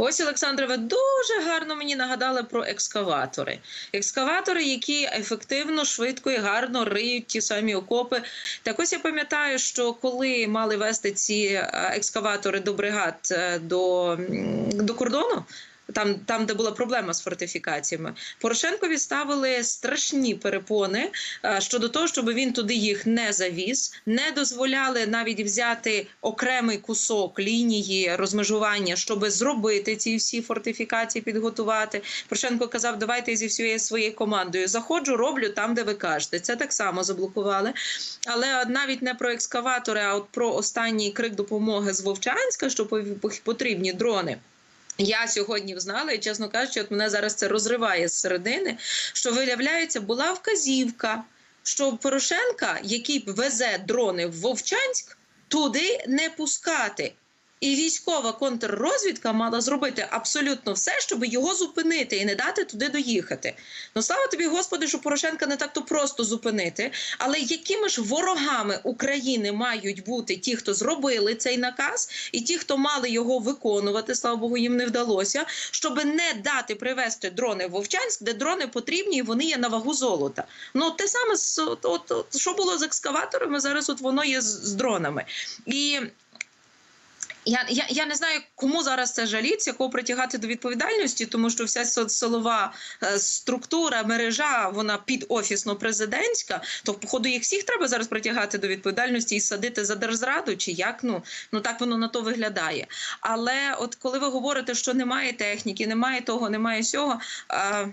Ось Олександре, ви дуже гарно мені нагадали про екскаватори. Екскаватори, які ефективно, швидко і гарно риють ті самі окопи. Так ось я пам'ятаю, що коли мали вести ці е, екскаватори до бригад е, до, до кордону. Там, там, де була проблема з фортифікаціями, Порошенкові ставили страшні перепони е, щодо того, щоб він туди їх не завіз, не дозволяли навіть взяти окремий кусок лінії розмежування, щоб зробити ці всі фортифікації, підготувати. Порошенко казав, давайте зі всією своєю командою заходжу, роблю там, де ви кажете. Це так само заблокували. Але навіть не про екскаватори, а от про останній крик допомоги з Вовчанська, що потрібні дрони. Я сьогодні взнала, і чесно кажучи, от мене зараз це розриває з середини. Що виявляється, була вказівка, що Порошенка, який везе дрони в Вовчанськ, туди не пускати. І військова контррозвідка мала зробити абсолютно все, щоб його зупинити і не дати туди доїхати. Ну слава тобі, Господи, що Порошенка не так то просто зупинити. Але якими ж ворогами України мають бути ті, хто зробили цей наказ, і ті, хто мали його виконувати, слава Богу, їм не вдалося, щоб не дати привезти дрони в Вовчанськ, де дрони потрібні, і вони є на вагу золота. Ну те саме з от, от, що було з екскаваторами, зараз от воно є з, з дронами. І я, я, я не знаю, кому зараз це жаліться, кого притягати до відповідальності, тому що вся со- силова е, структура, мережа, вона підофісно-президентська. То походу їх всіх треба зараз притягати до відповідальності і садити за держзраду, чи як ну ну так воно на то виглядає. Але от коли ви говорите, що немає техніки, немає того, немає сього. Е,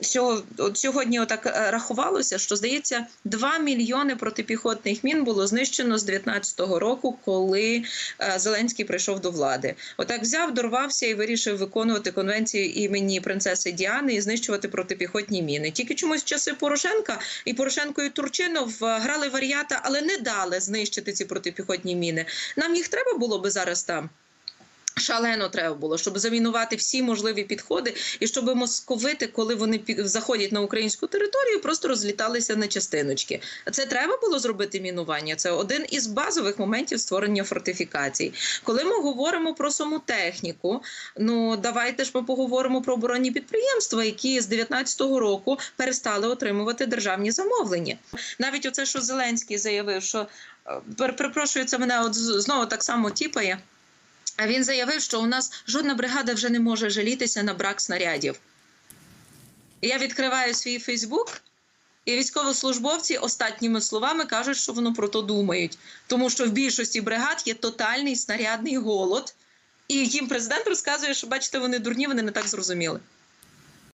Сього, от сьогодні отак е, рахувалося, що здається, 2 мільйони протипіхотних мін було знищено з 19-го року, коли е, Зеленський прийшов до влади. Отак взяв, дорвався і вирішив виконувати конвенцію імені принцеси Діани і знищувати протипіхотні міни. Тільки чомусь часи Порошенка і Порошенко і Турчинов е, грали варіата, але не дали знищити ці протипіхотні міни. Нам їх треба було би зараз там. Шалено треба було, щоб замінувати всі можливі підходи, і щоб московити, коли вони заходять на українську територію, просто розліталися на частиночки. Це треба було зробити мінування. Це один із базових моментів створення фортифікацій. Коли ми говоримо про саму техніку, ну давайте ж ми поговоримо про оборонні підприємства, які з 19-го року перестали отримувати державні замовлення. Навіть оце, що Зеленський заявив, що е, пер- перепрошую, це мене от знову так само тіпає. А він заявив, що у нас жодна бригада вже не може жалітися на брак снарядів. Я відкриваю свій Фейсбук, і військовослужбовці останніми словами кажуть, що воно про то думають. Тому що в більшості бригад є тотальний снарядний голод, і їм президент розказує, що бачите, вони дурні, вони не так зрозуміли.